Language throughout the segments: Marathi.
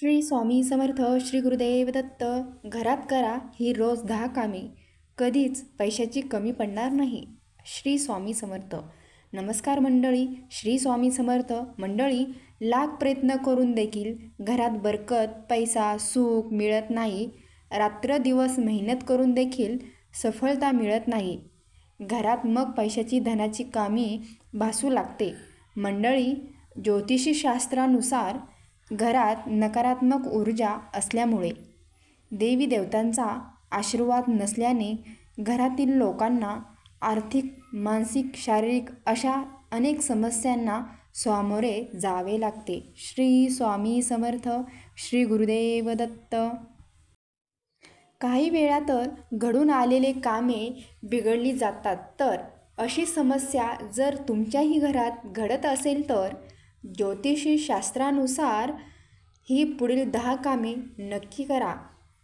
श्री स्वामी समर्थ श्री गुरुदेव दत्त घरात करा ही रोज दहा कामे. कधीच पैशाची कमी पडणार नाही. श्री स्वामी समर्थ. नमस्कार मंडळी. श्री स्वामी समर्थ. मंडळी लाख प्रयत्न करून देखील घरात बरकत पैसा सुख मिळत नाही. रात्र दिवस मेहनत करून देखील सफलता मिळत नाही. घरात मग पैशाची धनाची कामे भासू लागते. मंडळी ज्योतिषी शास्त्रानुसार घरात नकारात्मक ऊर्जा असल्यामुळे. देवी देवतांचा आशीर्वाद नसल्याने घरातील लोकांना आर्थिक मानसिक शारीरिक अशा अनेक समस्यांना सामोरे जावे लागते. श्री स्वामी समर्थ श्री गुरुदेव दत्त. काही वेळा तर घडून आलेले कामे बिघडली जातात. तर अशी समस्या जर तुमच्याही घरात घडत असेल तर ज्योतिषी शास्त्रानुसार ही पुढील दहा कामे नक्की करा.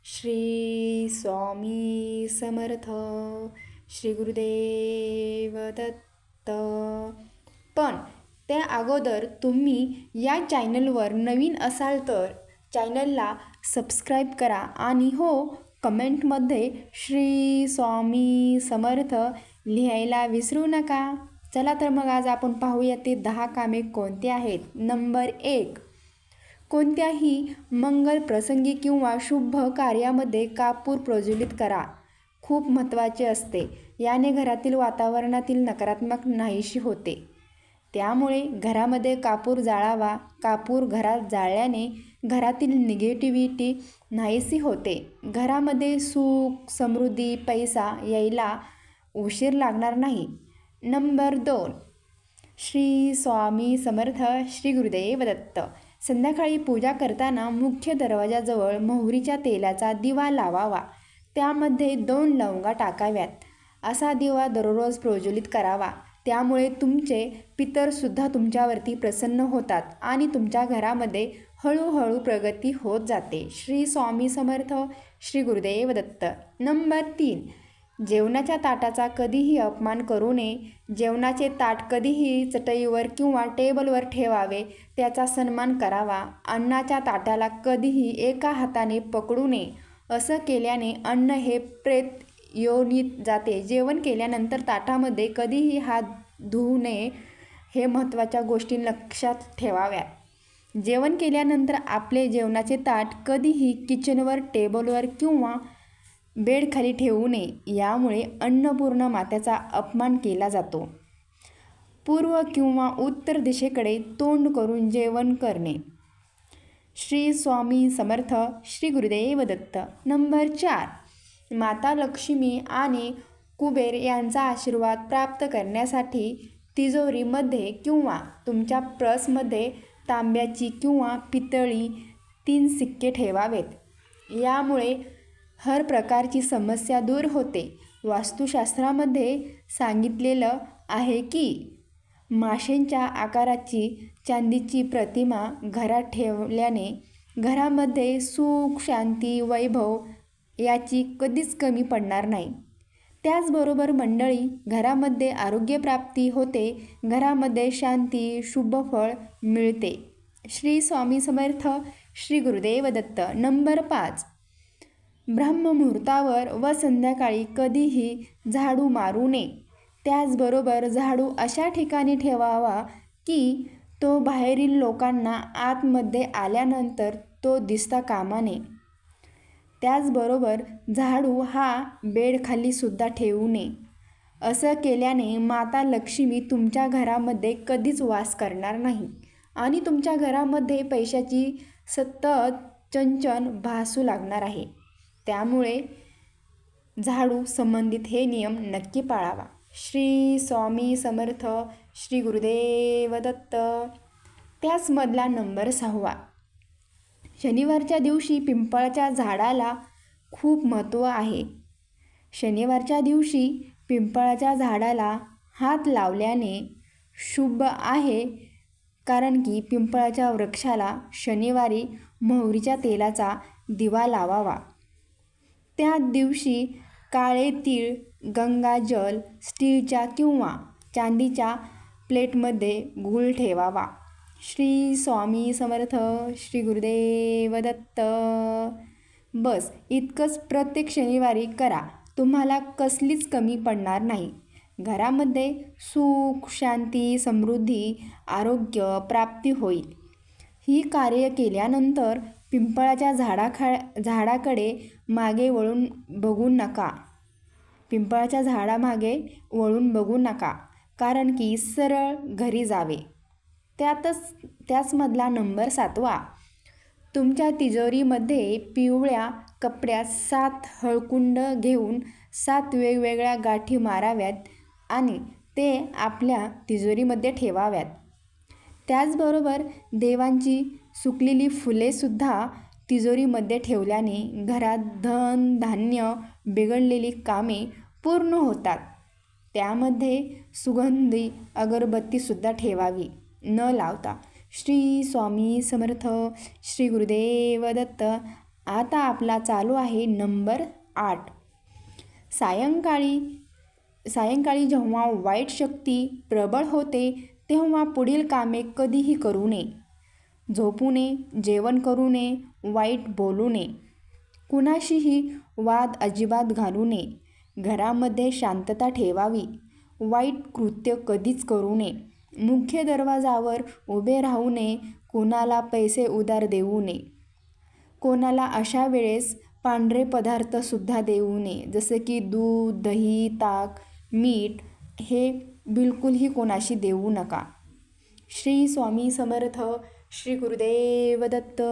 श्री स्वामी समर्थ श्री गुरुदेव दत्त. पण त्या अगोदर तुम्ही या चॅनलवर नवीन असाल तर चॅनलला सबस्क्राईब करा आणि हो कमेंटमध्ये श्री स्वामी समर्थ लिहायला विसरू नका. चला तर मग आज आपण पाहूया ते दहा कामे कोणती आहेत. नंबर एक कोणत्याही मंगल प्रसंगी किंवा शुभ कार्यामध्ये कापूर प्रज्वलित करा. खूप महत्त्वाचे असते. याने घरातील वातावरणातील नकारात्मक नाहीशी होते. त्यामुळे घरामध्ये कापूर जाळावा कापूर घरात जाळल्याने घरातील निगेटिव्हिटी नाहीशी होते. घरामध्ये सुख समृद्धी पैसा यायला उशीर लागणार नाही. नंबर दोन. श्री स्वामी समर्थ श्री गुरुदेव दत्त. संध्याकाळी पूजा करताना मुख्य दरवाजाजवळ मोहरीच्या तेलाचा दिवा लावावा. त्यामध्ये दोन लवंगा टाकाव्यात. असा दिवा दररोज प्रज्वलित करावा. त्यामुळे तुमचे पितरसुद्धा तुमच्यावरती प्रसन्न होतात आणि तुमच्या घरामध्ये हळूहळू प्रगती होत जाते. श्री स्वामी समर्थ श्री गुरुदेव दत्त. नंबर तीन. जेवणाच्या ताटाचा कधीही अपमान करू नये. जेवणाचे ताट कधीही चटईवर किंवा टेबलवर ठेवावे त्याचा सन्मान करावा. अन्नाच्या ताटाला कधीही एका हाताने पकडू नये. असं केल्याने अन्न हे प्रेत योनीत जाते. जेवण केल्यानंतर ताटामध्ये कधीही हात धुवू नये हे महत्त्वाच्या गोष्टी लक्षात ठेवाव्या. जेवण केल्यानंतर आपले जेवणाचे ताट कधीही किचनवर टेबलवर किंवा बेडखाली ठेवू नये यामुळे अन्नपूर्ण मात्याचा अपमान केला जातो. पूर्व किंवा उत्तर दिशेकडे तोंड करून जेवण करणे. श्री स्वामी समर्थ श्री गुरुदेव दत्त नंबर चार. माता लक्ष्मी आणि कुबेर यांचा आशीर्वाद प्राप्त करण्यासाठी तिजोरीमध्ये किंवा तुमच्या प्रसमध्ये तांब्याची किंवा पितळी तीन सिक्के ठेवावेत. यामुळे हर प्रकारची समस्या दूर होते. वास्तुशास्त्रामध्ये सांगितलेलं आहे की माशांच्या आकाराची चांदीची प्रतिमा घरात ठेवल्याने घरामध्ये सुख शांती वैभव याची कधीच कमी पडणार नाही. त्याचबरोबर मंडळी घरामध्ये आरोग्यप्राप्ती होते घरामध्ये शांती शुभफळ मिळते. श्री स्वामी समर्थ श्री गुरुदेव दत्त नंबर पाच. ब्रह्ममुहूर्तावर व संध्याकाळी कधीही झाडू मारू नये. त्याचबरोबर झाडू अशा ठिकाणी ठेवावा की तो बाहेरील लोकांना आतमध्ये आल्यानंतर तो दिसता कामा नये त्याचबरोबर झाडू हा बेडखालीसुद्धा ठेवू नये. असं केल्याने माता लक्ष्मी तुमच्या घरामध्ये कधीच वास करणार नाही आणि तुमच्या घरामध्ये पैशाची सतत चंचन भासू लागणार आहे. त्यामुळे झाडू संबंधित हे नियम नक्की पाळावा. श्री स्वामी समर्थ श्री गुरुदेव दत्त. त्याचमधला नंबर सहावा. शनिवारच्या दिवशी पिंपळाच्या झाडाला खूप महत्त्व आहे. शनिवारच्या दिवशी पिंपळाच्या झाडाला हात लावल्याने शुभ आहे कारण की पिंपळाच्या वृक्षाला शनिवारी मोहरीच्या तेलाचा दिवा लावावा. त्या दिवशी काळे तीळ गंगाजल स्टीलच्या किंवा चांदीच्या प्लेटमध्ये गूळ ठेवावा. श्री स्वामी समर्थ श्री गुरुदेव दत्त. बस इतकंच प्रत्येक शनिवारी करा. तुम्हाला कसलीच कमी पडणार नाही. घरामध्ये सुख शांती समृद्धी आरोग्य प्राप्ती होईल. ही कार्य केल्यानंतर पिंपळाच्या झाडाखा झाडाकडे मागे वळून बघू नका. पिंपळाच्या झाडामागे वळून बघू नका कारण की सरळ घरी जावे. त्यातच त्याचमधला नंबर सातवा. तुमच्या तिजोरीमध्ये पिवळ्या कपड्यात सात हळकुंड घेऊन सात वेगवेगळ्या गाठी माराव्यात आणि ते आपल्या तिजोरीमध्ये ठेवाव्यात. त्याचबरोबर देवांची सुकलेली फुलेसुद्धा तिजोरीमध्ये ठेवल्याने घरात धन धान्य बिघडलेली कामे पूर्ण होतात. त्यामध्ये सुगंधी अगरबत्तीसुद्धा ठेवावी. न लावता श्री स्वामी समर्थ श्री गुरुदेव दत्त आता आपला चालू आहे नंबर आठ. सायंकाळी सायंकाळी जेव्हा वाईट शक्ती प्रबळ होते तेव्हा पुढील कामे कधीही करू नये. झोपू नये जेवण करू नये वाईट बोलू नये. कुणाशीही वाद अजिबात घालू नये. घरामध्ये शांतता ठेवावी. वाईट कृत्य कधीच करू नये. मुख्य दरवाजावर उभे राहू नये. कोणाला पैसे उधार देऊ नये. कोणाला अशा वेळेस पांढरे पदार्थसुद्धा देऊ नये. जसं की दूध दही ताक मीठ हे बिलकुलही कोणाशी देऊ नका. श्री स्वामी समर्थ श्री गुरुदेव दत्त.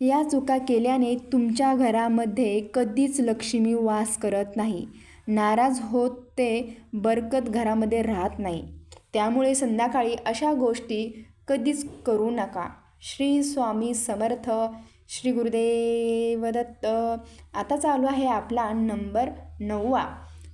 या चुका केल्याने तुमच्या घरामध्ये कधीच लक्ष्मी वास करत नाही. नाराज होत ते बरकत घरामध्ये राहत नाही. त्यामुळे संध्याकाळी अशा गोष्टी कधीच करू नका. श्री स्वामी समर्थ श्री गुरुदेव दत्त. आता चालू आहे आपला नंबर नववा.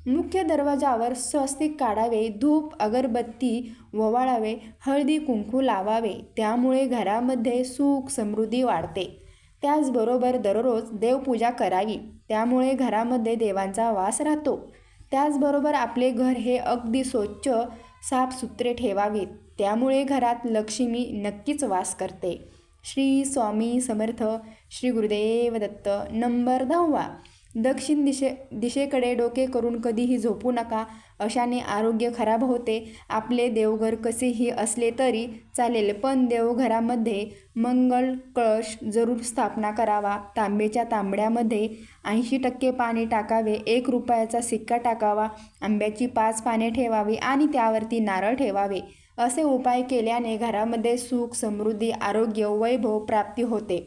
मुख्य दरवाजावर स्वस्तिक काढावे धूप अगरबत्ती ववाळावे हळदी कुंकू लावावे. त्यामुळे घरामध्ये सुख समृद्धी वाढते. त्याचबरोबर दररोज देवपूजा करावी. त्यामुळे घरामध्ये देवांचा वास राहतो. त्याचबरोबर आपले घर हे अगदी स्वच्छ साफसुथरे ठेवावे त्यामुळे घरात लक्ष्मी नक्कीच वास करते. श्री स्वामी समर्थ श्री गुरुदेव दत्त नंबर दहावा. दक्षिण दिशे दिशेकडे डोके करून कधीही झोपू नका. अशाने आरोग्य खराब होते. आपले देवघर कसेही असले तरी चालेल पण देवघरामध्ये मंगल कळश जरूर स्थापना करावा. तांब्याच्या तांबड्यामध्ये ऐंशी टक्के पाणी टाकावे एक रुपयाचा सिक्का टाकावा आंब्याची पाच पाने ठेवावी आणि त्यावरती नारळ ठेवावे. असे उपाय केल्याने घरामध्ये सुख समृद्धी आरोग्य वैभव प्राप्ती होते.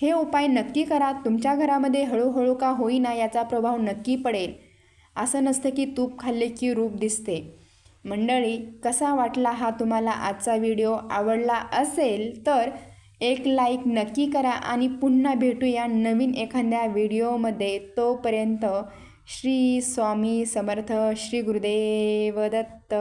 हे उपाय नक्की करा. तुमच्या घरामध्ये हळूहळू का होईना याचा प्रभाव नक्की पडेल. असं नसतं की तूप खाल्ले की रूप दिसते. मंडळी कसा वाटला हा तुम्हाला आजचा व्हिडिओ? आवडला असेल तर एक लाईक नक्की करा आणि पुन्हा भेटूया नवीन एखाद्या व्हिडिओमध्ये. तोपर्यंत श्री स्वामी समर्थ श्री गुरुदेव दत्त.